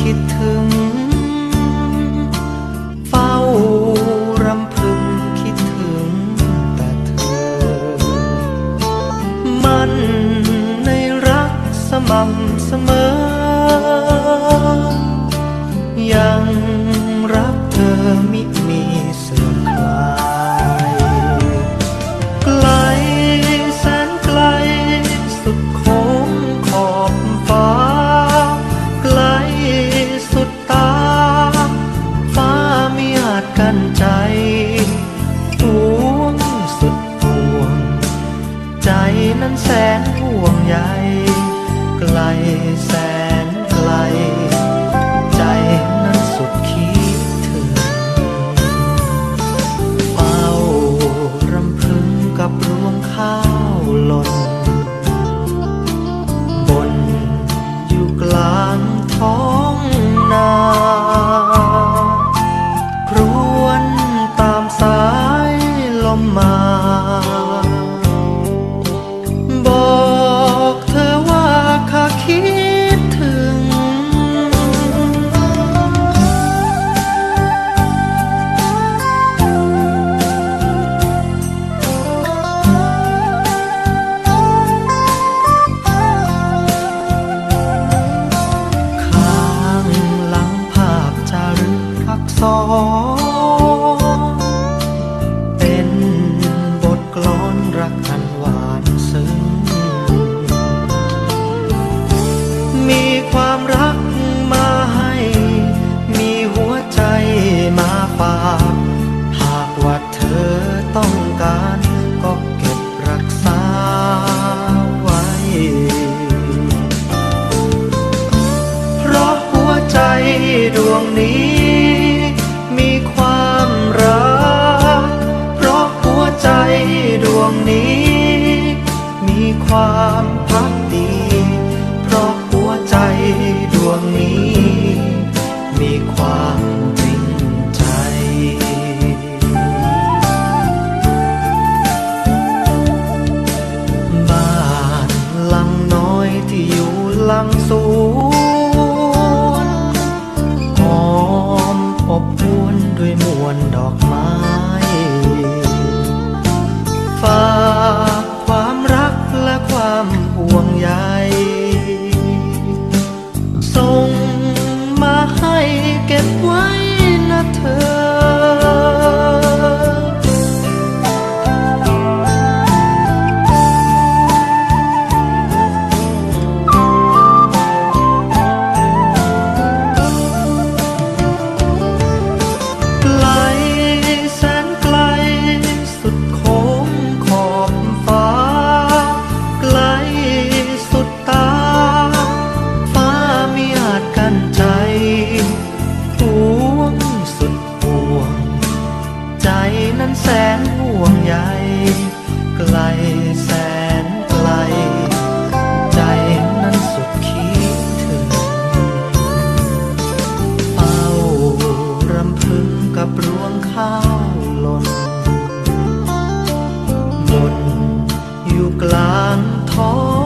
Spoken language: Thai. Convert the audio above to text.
คิดถึง เฝ้ารำพึงคิดถึงแต่เธอ มันในรักสม่ำเสมอ กันใจหวงสุดปวง ใจนั้นแสนห่วงใยไกลแสนไกล ใจนั้นสุดคิดถึงเฝ้ารำพึงกับรวงข้าวหล่นบนอยู่กลางท้อง ความพักดี เพราะหัวใจดวงนี้ มีความจริงใจ บ้านหลังน้อยที่อยู่หลังสวนหอมอบอวนด้วยมวลดอก เก็บไว้นะเธอ 难逃。